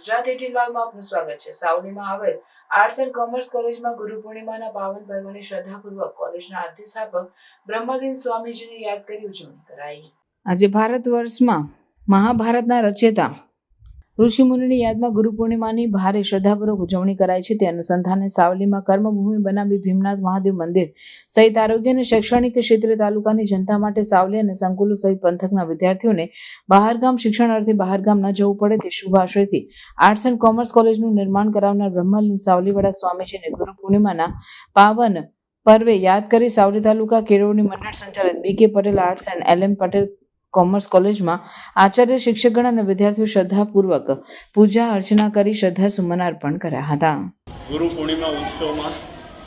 Gujarat eighteen લાઈવમાં આપનું સ્વાગત છે. સાવલીમાં આવેલ આર્ટ્સ એન્ડ કોમર્સ કોલેજમાં ગુરુ પૂર્ણિમાના પાવન પર્વની શ્રદ્ધાપૂર્વક કોલેજના અધિસ્થાપક બ્રહ્મલીન સ્વામીજીને યાદ કરી ઉજવણી કરાઈ. આજે ભારત વર્ષમાં મહાભારતના રચયિતા ઋષિમુનિની યાદમાં ગુરુ પૂર્ણિમાની ભારે શ્રદ્ધાપૂર્વક ઉજવણી કરાય છે. તે અનુસંધાને સાવલીમાં કર્મભૂમિ બનાવી ભીમનાથ મહાદેવ મંદિર સહિત આરોગ્ય અને શૈક્ષણિક ક્ષેત્રે તાલુકાની જનતા માટે સાવલી અને સંકુલો સહિત પંથકના વિદ્યાર્થીઓને બહારગામ શિક્ષણ અર્થે બહારગામ ન જવું પડે તે શુભ આશયથી આર્ટ્સ એન્ડ કોમર્સ કોલેજનું નિર્માણ કરાવનાર બ્રહ્મલીન સાવલીવાળા સ્વામીજીને ગુરુ પૂર્ણિમાના પાવન પર્વે યાદ કરી સાવલી તાલુકા કેળવણી મંડળ સંચાલિત B K Patel arts and L M Patel commerce કોલેજમાં આચાર્ય શિક્ષકગણ અને વિદ્યાર્થીઓ શ્રદ્ધાપૂર્વક પૂજા અર્ચના કરી શ્રદ્ધા સુમન અર્પણ કર્યા હતા. ગુરુ પૂર્ણિમા ઉત્સવમાં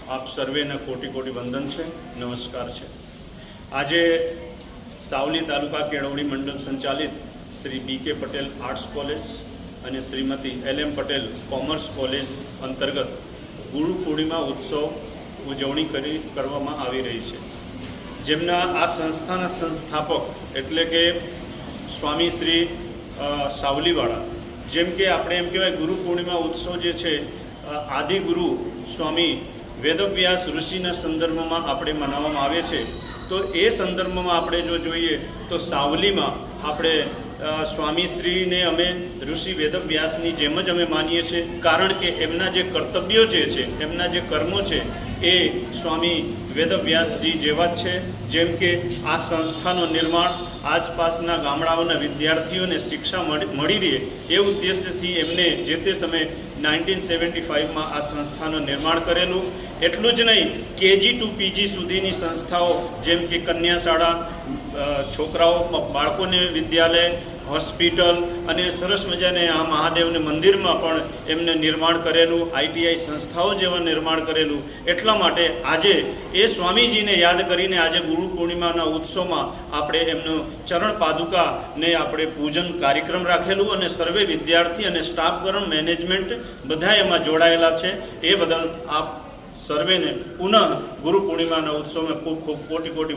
આપ સર્વેને કોટી કોટી વંદન છે, નમસ્કાર છે. આજે સાવલી તાલુકા કેળવણી મંડળ સંચાલિત શ્રી બી કે પટેલ આર્ટ્સ કોલેજ અને Shrimati L M Patel commerce college અંતર્ગત ગુરુ પૂર્ણિમા ઉત્સવ ઉજવણી કરી કરવામાં આવી રહી છે. જેમના આ સંસ્થાના સંસ્થાપક એટલે કે સ્વામી શ્રી સાવલીવાળા. જેમ કે આપણે એમ કહેવાય ગુરુ પૂર્ણિમા ઉત્સવ જે છે આદિગુરુ સ્વામી વેદવ્યાસ ઋષિના સંદર્ભમાં આપણે મનાવવામાં આવે છે. તો એ સંદર્ભમાં આપણે જો જોઈએ, તો સાવલીમાં આપણે સ્વામી શ્રીને અમે ઋષિ વેદવ્યાસની જેમ જ અમે માનીએ છીએ. કારણ કે એમના જે કર્તવ્યો જે છે, એમના જે કર્મો છે એ સ્વામી વેદવ્યાસજી જેવા જ છે. જેમ કે આ સંસ્થાનું નિર્માણ આસપાસના ગામડાઓના વિદ્યાર્થીઓને શિક્ષા મળી રહે એ ઉદ્દેશ્યથી એમને જે તે સમયે નાઇન્ટીન સેવન્ટી ફાઇવમાં આ સંસ્થાનું નિર્માણ કરેલું. એટલું જ નહીં કેજી ટુ પીજી સુધીની સંસ્થાઓ જેમ કે કન્યા શાળા અ, છોકરાઓ બાળકોને વિદ્યાલય હોસ્પિટલ અને સરસ મજાને આ મહાદેવને મંદિરમાં પણ એમને નિર્માણ કરેલું આઈટીઆઈ સંસ્થાઓ જેવા નિર્માણ કરેલું. એટલા માટે આજે એ સ્વામીજીને યાદ કરીને આજે ગુરુ પૂર્ણિમાના ઉત્સવમાં આપણે એમનું ચરણ પાદુકાને આપણે પૂજન કાર્યક્રમ રાખેલું અને સર્વે વિદ્યાર્થી અને સ્ટાફ ગરમ મેનેજમેન્ટ બધા એમાં જોડાયેલા છે. એ બદલ આપ સર્વેને પુનઃ ગુરુ પૂર્ણિમાના ઉત્સવમાં ખૂબ ખૂબ કોટી કોટી